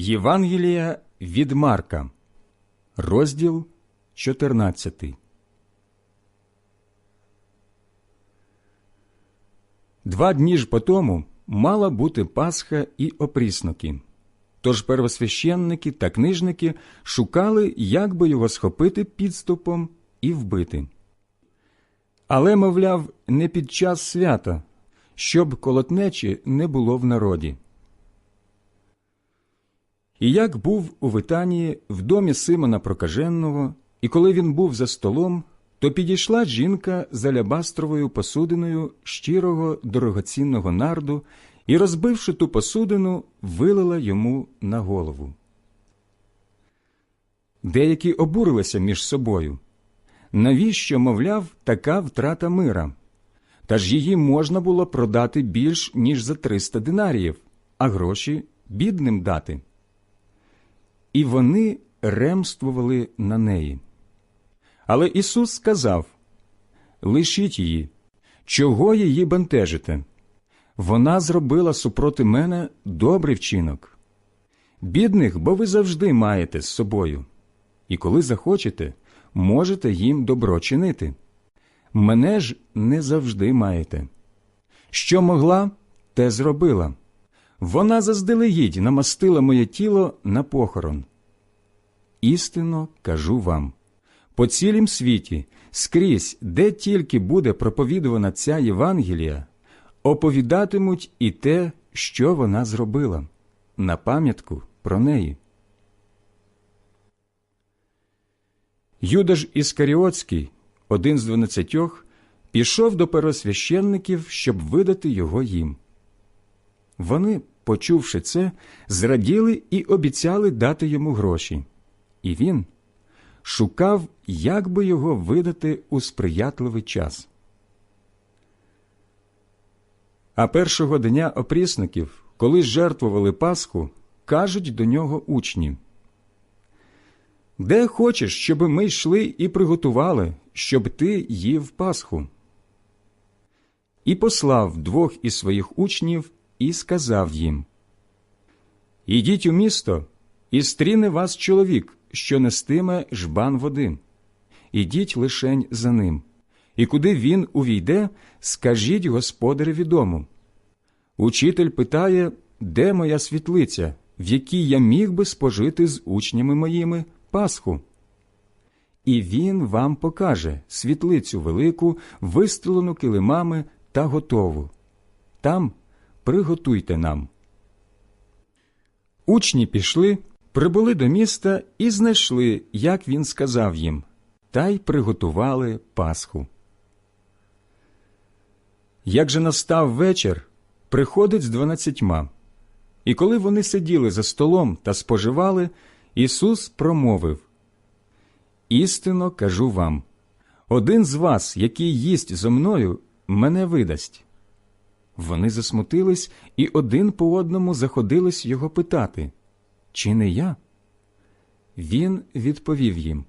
Євангелія від Марка, розділ 14. Два дні ж потому мала бути Пасха і опрісноки. Тож первосвященники та книжники шукали, як би його схопити підступом і вбити. Але, мовляв, не під час свята, щоб колотнечі не було в народі. І як був у Витанії в домі Симона Прокаженого, і коли він був за столом, то підійшла жінка з алябастровою посудиною щирого дорогоцінного нарду і, розбивши ту посудину, вилила йому на голову. Деякі обурилися між собою. Навіщо, мовляв, така втрата мира? Та ж її можна було продати більш, ніж за триста динаріїв, а гроші бідним дати. І вони ремствували на неї. Але Ісус сказав Лишіть її, чого її бентежите? Вона зробила супроти мене добрий вчинок. Бідних, бо ви завжди маєте з собою, і коли захочете, можете їм добро чинити. Мене ж не завжди маєте. Що могла, те зробила. Вона заздалегідь намастила моє тіло на похорон. Істинно кажу вам по цілім світі, скрізь, де тільки буде проповідувана ця Євангелія, оповідатимуть і те, що вона зробила, на пам'ятку про неї. Юда ж Іскаріотський, один з дванадцятьох, пішов до первосвященників, щоб видати його їм. Вони, почувши це, зраділи і обіцяли дати йому гроші. І він шукав, як би його видати у сприятливий час. А першого дня опрісників, коли жертвували Пасху, кажуть до нього учні Де хочеш, щоб ми йшли і приготували, щоб ти їв Пасху? І послав двох із своїх учнів і сказав їм Ідіть у місто, і стріне вас чоловік, що нестиме жбан води. Ідіть лишень за ним, і куди він увійде, скажіть господареві дому. Учитель питає, де моя світлиця, в якій я міг би спожити з учнями моїми Пасху. І він вам покаже світлицю велику, вистелену килимами та готову. Там приготуйте нам. Учні пішли, прибули до міста і знайшли, як він сказав їм, та й приготували Пасху. Як же настав вечір, приходить з дванадцятьма. І коли вони сиділи за столом та споживали, Ісус промовив Істинно кажу вам один з вас, який їсть зо мною, мене видасть. Вони засмутились і один по одному заходились його питати Чи не я? Він відповів їм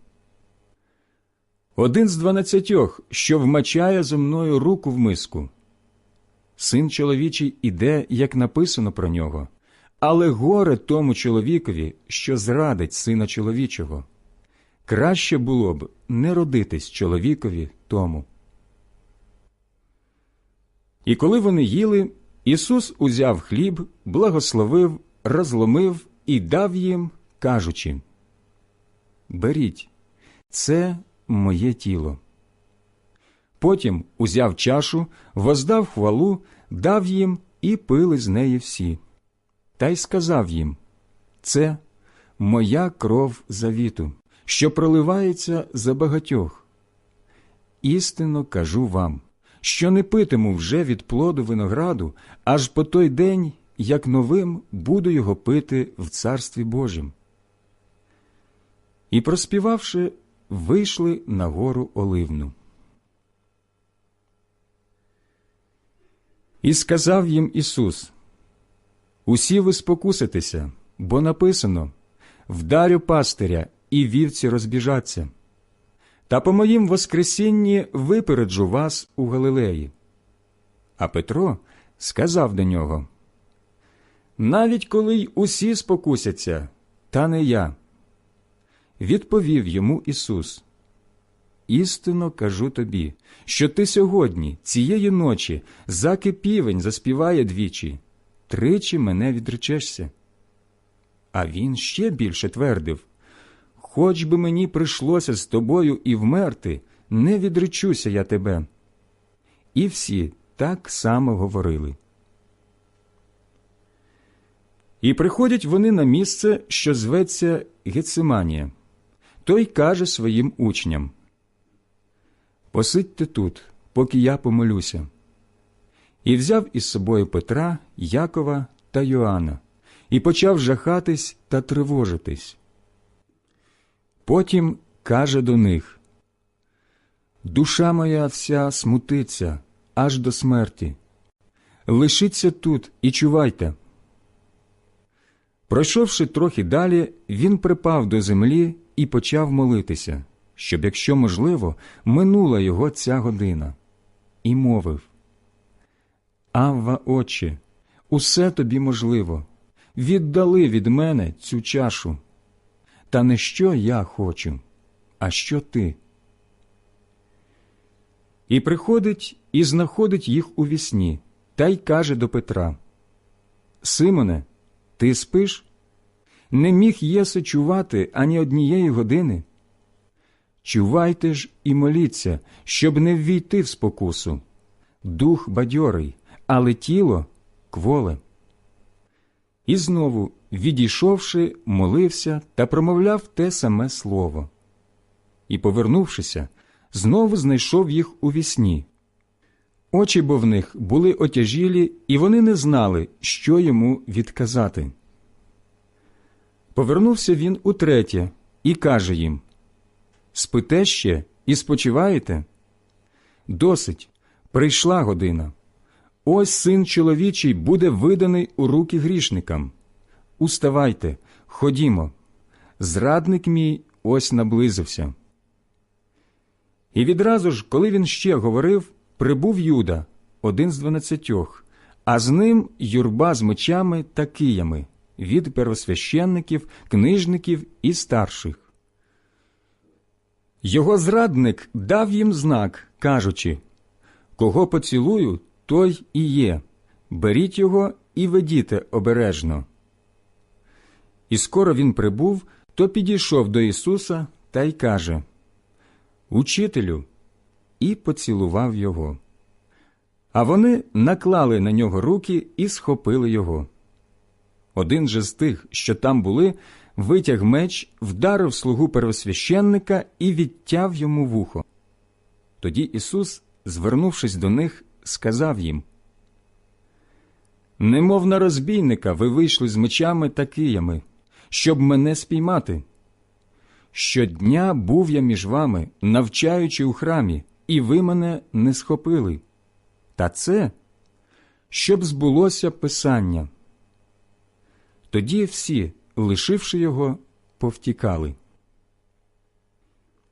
Один з дванадцятьох, що вмачає зо мною руку в миску. Син чоловічий іде, як написано про нього, але горе тому чоловікові, що зрадить сина чоловічого. Краще було б не родитись чоловікові тому. І коли вони їли, Ісус узяв хліб, благословив, розломив і дав їм, кажучи Беріть, це моє тіло. Потім узяв чашу, воздав хвалу, дав їм і пили з неї всі. Та й сказав їм Це моя кров завіту, що проливається за багатьох. Істинно кажу вам, що не питиму вже від плоду винограду, аж по той день, як новим буду його пити в Царстві Божім. І, проспівавши, вийшли на гору Оливну. І сказав їм Ісус Усі ви спокуситеся, бо написано Вдарю пастиря, і вівці розбіжаться. Та по моїм Воскресінні випереджу вас у Галилеї. А Петро сказав до нього навіть коли й усі спокусяться, та не я. Відповів йому Ісус. Істинно кажу тобі, що ти сьогодні, цієї ночі, заки півень заспіває двічі, тричі мене відречешся. А він ще більше твердив Хоч би мені прийшлося з тобою і вмерти, не відречуся я тебе. І всі так само говорили. І приходять вони на місце, що зветься Гециманія. Той каже своїм учням Посидьте тут, поки я помолюся. І взяв із собою Петра, Якова та Йоанна, і почав жахатись та тривожитись. Потім каже до них Душа моя вся смутиться аж до смерті. Лишіться тут і чувайте. Пройшовши трохи далі, він припав до землі і почав молитися, щоб, якщо можливо, минула його ця година, і мовив Авва, Отче, усе тобі можливо, віддали від мене цю чашу. Та не що я хочу, а що ти. І приходить і знаходить їх у вісні, та й каже до Петра Симоне, ти спиш? Не міг єси чувати ані однієї години? Чувайте ж і моліться, щоб не ввійти в спокусу. Дух бадьорий, але тіло кволе. І знову, відійшовши, молився та промовляв те саме слово. І, повернувшися, знову знайшов їх у вісні. Очі бо в них були отяжілі, і вони не знали, що йому відказати. Повернувся він утретє і каже їм Спите ще і спочиваєте? Досить, прийшла година. Ось син чоловічий буде виданий у руки грішникам. Уставайте, ходімо. Зрадник мій ось наблизився. І відразу ж, коли він ще говорив, прибув Юда, один з дванадцятьох, а з ним юрба з мечами та киями від первосвященників, книжників і старших. Його зрадник дав їм знак, кажучи Кого поцілую, той і є. Беріть його і ведіте обережно. І скоро він прибув, то підійшов до Ісуса та й каже Учителю, і поцілував його. А вони наклали на нього руки і схопили його. Один же з тих, що там були, витяг меч, вдарив слугу первосвященника і відтяв йому вухо. Тоді Ісус, звернувшись до них, сказав їм Немов на розбійника ви вийшли з мечами та киями, щоб мене спіймати. Щодня був я між вами, навчаючи у храмі, і ви мене не схопили. Та це, щоб збулося Писання. Тоді всі, лишивши його, повтікали.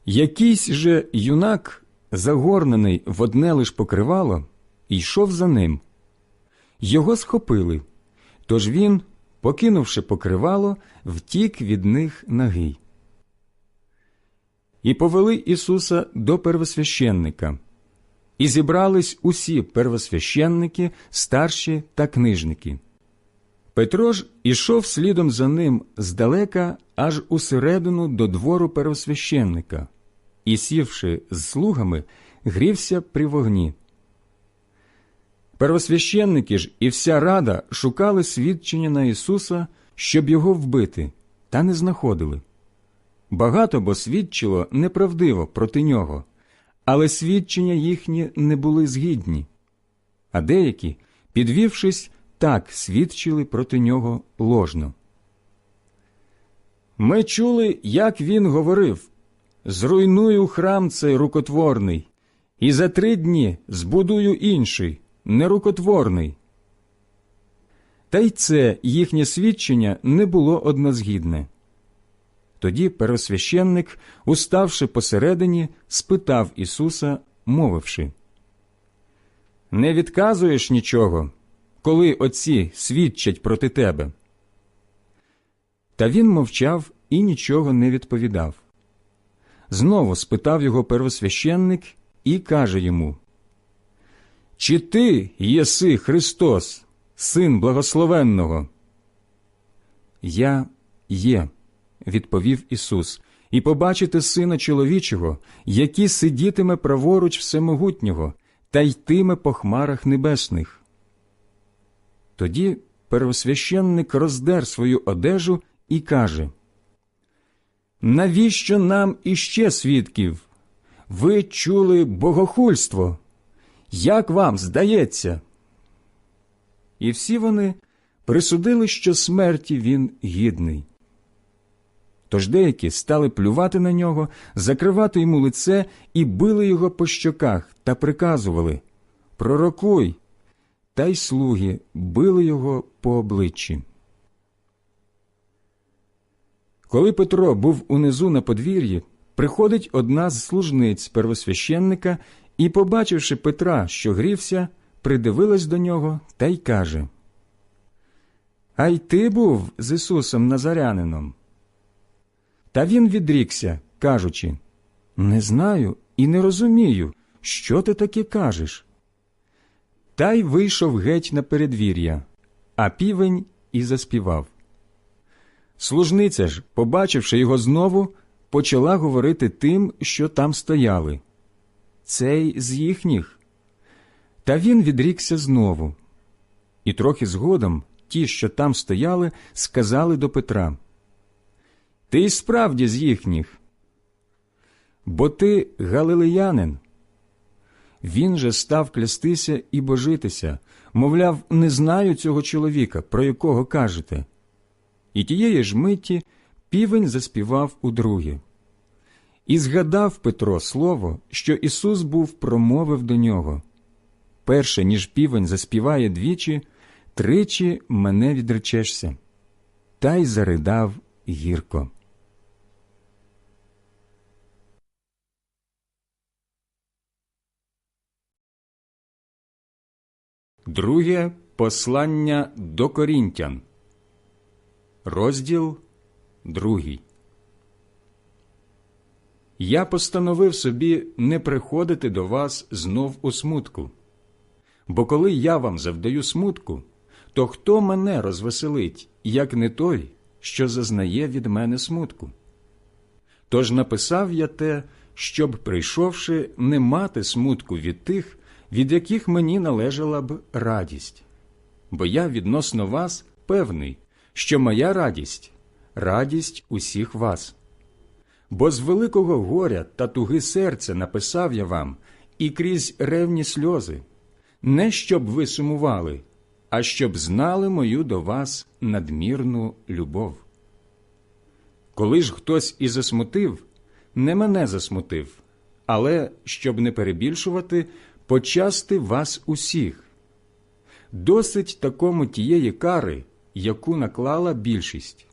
Якийсь же юнак, загорнений в одне лиш покривало, йшов за ним. Його схопили, тож він, покинувши покривало, втік від них нагий. І повели Ісуса до первосвященника. І зібрались усі первосвященники, старші та книжники. Петро ж ішов слідом за ним здалека аж усередину до двору первосвященника і, сівши з слугами, грівся при вогні. Первосвященники ж і вся рада шукали свідчення на Ісуса, щоб його вбити, та не знаходили. Багато бо свідчило неправдиво проти нього, але свідчення їхні не були згідні. А деякі, підвівшись, так свідчили проти нього ложно. Ми чули, як він говорив Зруйную храм цей рукотворний, і за три дні збудую інший, нерукотворний. Та й це їхнє свідчення не було однозгідне. Тоді первосвященник, уставши посередині, спитав Ісуса, мовивши Не відказуєш нічого, коли отці свідчать проти тебе? Та він мовчав і нічого не відповідав. Знову спитав його первосвященник і каже йому Чи ти єси Христос, Син благословенного? Я є, відповів Ісус, і побачите Сина чоловічого, який сидітиме праворуч Всемогутнього та йтиме по хмарах небесних. Тоді первосвященник роздер свою одежу і каже Навіщо нам іще свідків? Ви чули богохульство? Як вам здається? І всі вони присудили, що смерті він гідний. Тож деякі стали плювати на нього, закривати йому лице і били його по щоках та приказували Пророкуй. Та й слуги били його по обличчі. Коли Петро був унизу на подвір'ї, приходить одна з служниць первосвященника і, побачивши Петра, що грівся, придивилась до нього та й каже А й ти був з Ісусом Назарянином. Та він відрікся, кажучи Не знаю і не розумію, що ти таке кажеш. Та й вийшов геть на передвір'я, а півень і заспівав. Служниця ж, побачивши його знову, почала говорити тим, що там стояли. Цей з їхніх. Та він відрікся знову. І трохи згодом ті, що там стояли, сказали до Петра Ти й справді з їхніх. Бо ти галилеянин. Він же став клястися і божитися, мовляв, не знаю цього чоловіка, про якого кажете. І тієї ж миті півень заспівав удруге. І згадав Петро слово, що Ісус був промовив до нього перше, ніж півень заспіває двічі, тричі мене відречешся, та й заридав гірко. Друге послання до Корінтян, розділ другий. Я постановив собі не приходити до вас знов у смутку. Бо коли я вам завдаю смутку, то хто мене розвеселить, як не той, що зазнає від мене смутку? Тож написав я те, щоб, прийшовши, не мати смутку від тих, від яких мені належала б радість. Бо я відносно вас певний, що моя радість радість усіх вас. Бо з великого горя та туги серця написав я вам і крізь ревні сльози, не щоб ви сумували, а щоб знали мою до вас надмірну любов. Коли ж хтось і засмутив, не мене засмутив, але, щоб не перебільшувати, почасти вас усіх. Досить такому тієї кари, яку наклала більшість.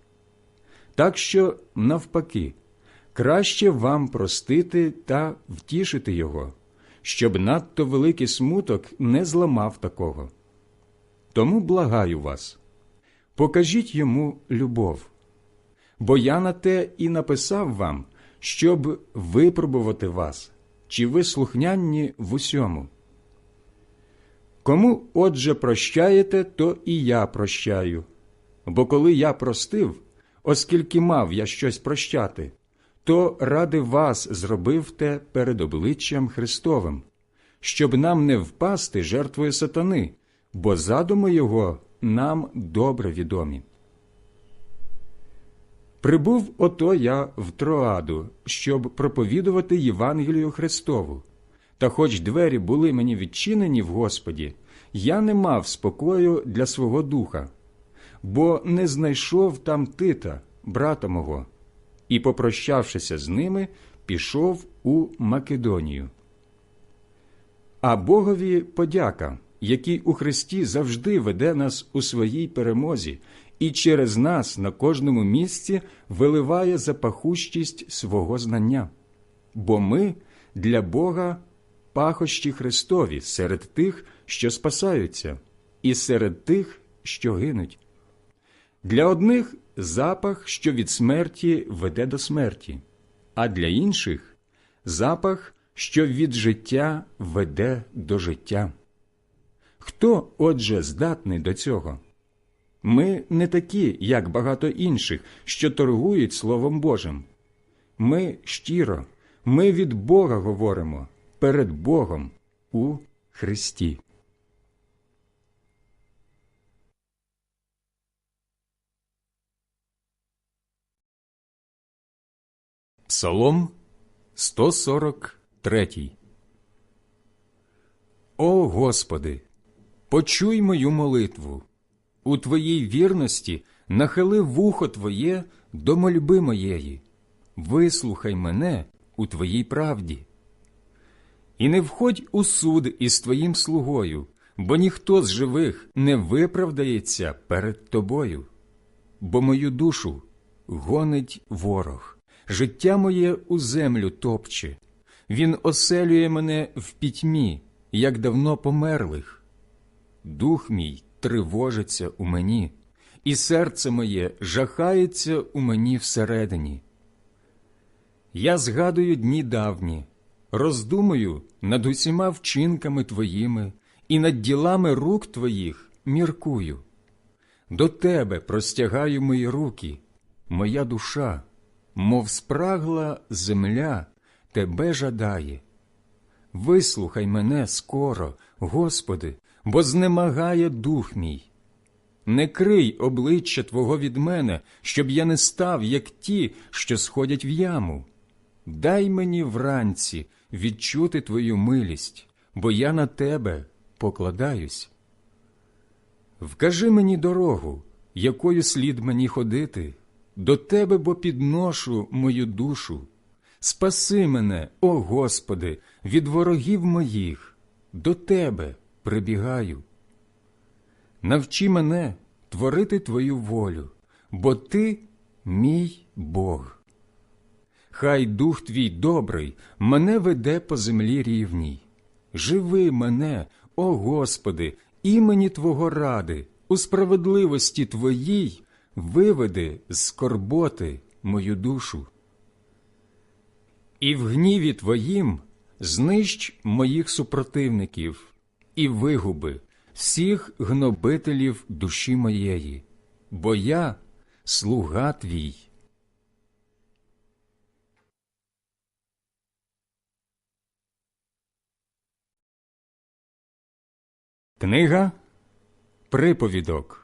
Так що, навпаки, краще вам простити та втішити його, щоб надто великий смуток не зламав такого. Тому благаю вас, покажіть йому любов, бо я на те і написав вам, щоб випробувати вас, чи ви слухнянні в усьому. Кому, отже, прощаєте, то і я прощаю. Бо коли я простив, оскільки мав я щось прощати, то ради вас зробив те перед обличчям Христовим, щоб нам не впасти жертвою сатани, бо задуми його нам добре відомі. Прибув ото я в Троаду, щоб проповідувати Євангелію Христову. Та хоч двері були мені відчинені в Господі, я не мав спокою для свого духа, бо не знайшов там тита, брата мого, і, попрощавшися з ними, пішов у Македонію. А Богові подяка, який у Христі завжди веде нас у своїй перемозі і через нас на кожному місці виливає запахущість свого знання, бо ми для Бога пахощі Христові серед тих, що спасаються, і серед тих, що гинуть. Для одних запах, що від смерті веде до смерті, а для інших запах, що від життя веде до життя. Хто, отже, здатний до цього? Ми не такі, як багато інших, що торгують Словом Божим. Ми щиро, ми від Бога говоримо перед Богом у Христі. Псалом 143 О Господи, почуй мою молитву. У Твоїй вірності нахили вухо Твоє до мольби моєї. Вислухай мене у Твоїй правді. І не входь у суд із Твоїм слугою, бо ніхто з живих не виправдається перед Тобою. Бо мою душу гонить ворог, життя моє у землю топче. Він оселює мене в пітьмі, як давно померлих. Дух мій тривожиться у мені, і серце моє жахається у мені всередині. Я згадую дні давні, роздумую над усіма вчинками твоїми і над ділами рук твоїх міркую. До тебе простягаю мої руки, моя душа, мов спрагла земля, тебе жадає. Вислухай мене скоро, Господи, бо знемагає дух мій. Не крий обличчя Твого від мене, щоб я не став, як ті, що сходять в яму. Дай мені вранці відчути Твою милість, бо я на Тебе покладаюсь. Вкажи мені дорогу, якою слід мені ходити, до Тебе, бо підношу мою душу. Спаси мене, о Господи, від ворогів моїх, до Тебе прибігаю. Навчи мене творити Твою волю, бо Ти мій Бог. Хай дух твій добрий мене веде по землі рівній. Живи мене, о Господи, імені Твого ради, у справедливості Твоїй виведи з скорботи мою душу. І в гніві Твоїм знищ моїх супротивників і вигуби всіх гнобителів душі моєї, бо я слуга Твій. Книга Приповідок,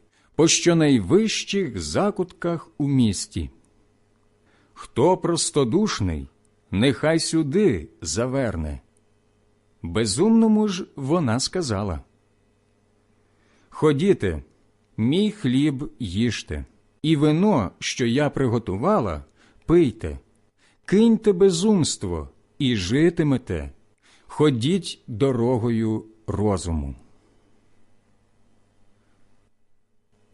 по щонайвищих закутках у місті. Хто простодушний, нехай сюди заверне. Безумному ж вона сказала Ходіте, мій хліб їжте, і вино, що я приготувала, пийте, киньте безумство і житимете, ходіть дорогою розуму.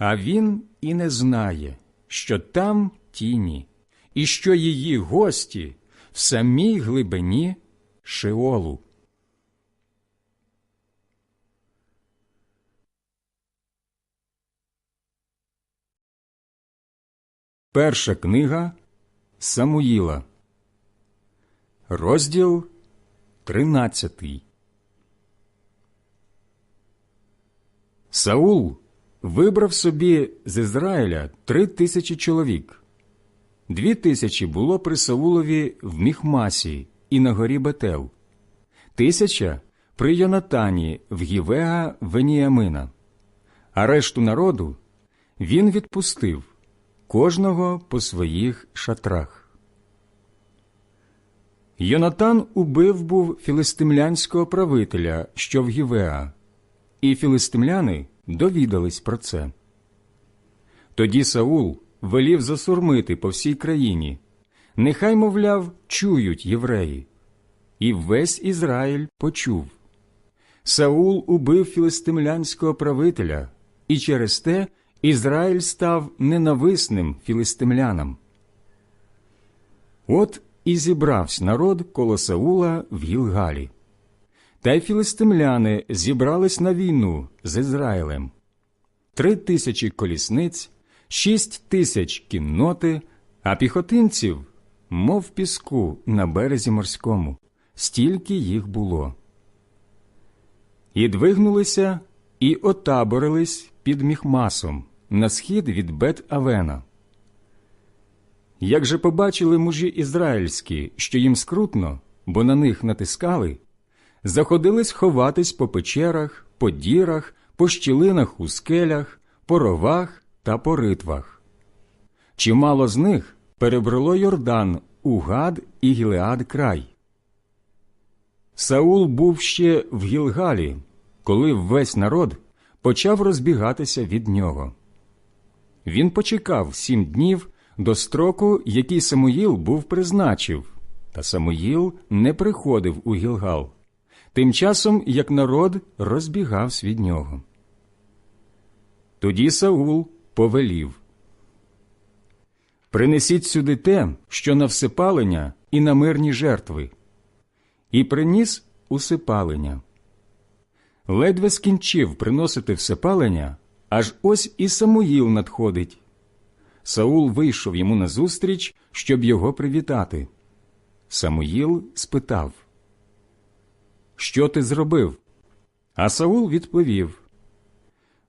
А він і не знає, що там тіні, і що її гості в самій глибині Шеолу. Перша книга Самуїла, розділ тринадцятий. Саул вибрав собі з Ізраїля три тисячі чоловік. Дві тисячі було при Саулові в Міхмасі і на горі Бетел, тисяча при Йонатані в Гівеа Веніамина, а решту народу він відпустив кожного по своїх шатрах. Йонатан убив був філистимлянського правителя, що в Гівеа, і філистимляни довідались про це. Тоді Саул велів засурмити по всій країні, нехай, мовляв, чують євреї. І весь Ізраїль почув. Саул убив філистимлянського правителя, і через те Ізраїль став ненависним філистимлянам. От і зібрався народ коло Саула в Гілгалі. Та й філистимляни зібрались на війну з Ізраїлем. Три тисячі колісниць, шість тисяч кінноти, а піхотинців, мов піску на березі морському, стільки їх було. І двигнулися, і отаборились під Міхмасом на схід від Бет Авена. Як же побачили мужі ізраїльські, що їм скрутно, бо на них натискали, заходились ховатись по печерах, по дірах, по щілинах у скелях, по ровах та по ритвах. Чимало з них перебрало Йордан у Гад і Гілеад край. Саул був ще в Гілгалі, коли весь народ почав розбігатися від нього. Він почекав сім днів до строку, який Самуїл був призначив, та Самуїл не приходив у Гілгал, тим часом як народ розбігався від нього. Тоді Саул повелів Принесіть сюди те, що на всепалення і на мирні жертви, і приніс усипалення. Ледве скінчив приносити всепалення, аж ось і Самуїл надходить. Саул вийшов йому назустріч, щоб його привітати. Самуїл спитав, Що ти зробив? А Саул відповів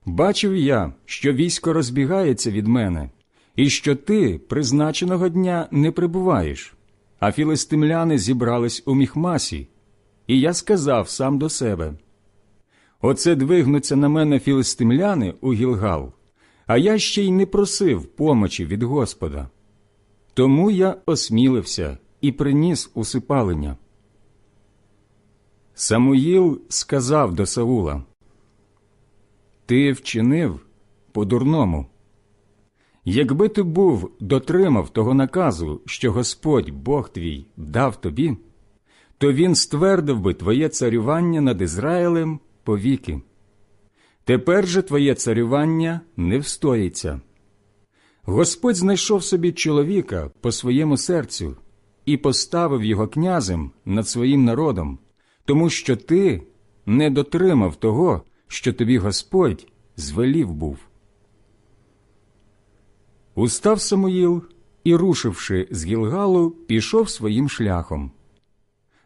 Бачив я, що військо розбігається від мене, і що ти призначеного дня не прибуваєш, а філистимляни зібрались у міхмасі, і я сказав сам до себе Оце двигнуться на мене філистимляни у Гілгал, а я ще й не просив помочі від Господа. Тому я осмілився і приніс усипалення. Самуїл сказав до Саула, Ти вчинив по-дурному. Якби ти був дотримав того наказу, що Господь Бог твій дав тобі, то він ствердив би твоє царювання над Ізраїлем повіки. Тепер же твоє царювання не встоїться. Господь знайшов собі чоловіка по своєму серцю і поставив його князем над своїм народом, тому що ти не дотримав того, що тобі Господь звелів був. Устав Самуїл і, рушивши з Гілгалу, пішов своїм шляхом.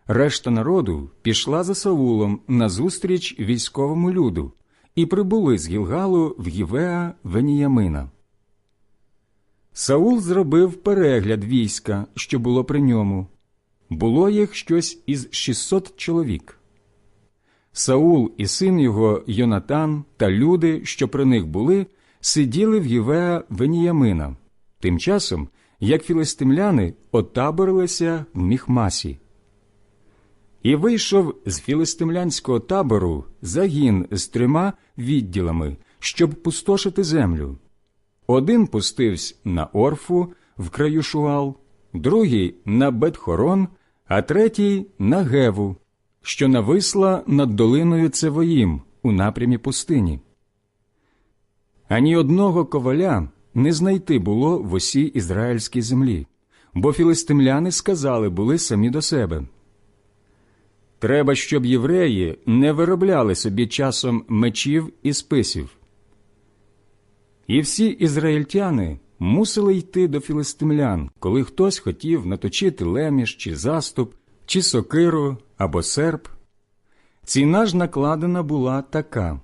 Решта народу пішла за Саулом назустріч військовому люду і прибули з Гілгалу в Гівеа Веніямина. Саул зробив перегляд війська, що було при ньому. Було їх щось із 600 чоловік. Саул і син його Йонатан та люди, що при них були, сиділи в Євеа Веніямина, тим часом, як філистимляни отаборилися в Міхмасі. І вийшов з філистимлянського табору загін з трьома відділами, щоб пустошити землю. Один пустився на Орфу в краю Шуал, другий на Бетхорон, а третій на Геву, що нависла над долиною Цевоїм у напрямі пустині. Ані одного коваля не знайти було в усій ізраїльській землі, бо філистимляни сказали були самі до себе. Треба, щоб євреї не виробляли собі часом мечів і списів. І всі ізраїльтяни мусили йти до філистимлян, коли хтось хотів наточити леміш чи заступ, чи сокиру або серп. Ціна ж накладена була така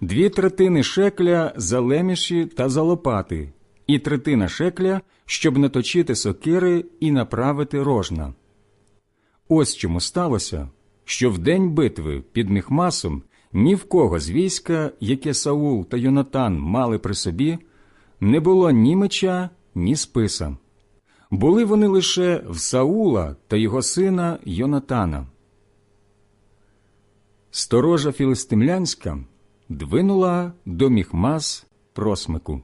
дві третини шекля за леміші та за лопати, і третина шекля, щоб наточити сокири і направити рожна. Ось чому сталося, що в день битви під Міхмасом ні в кого з війська, яке Саул та Йонатан мали при собі, не було ні меча, ні списа. Були вони лише в Саула та його сина Йонатана. Сторожа філистимлянська двинула до Міхмас просмику.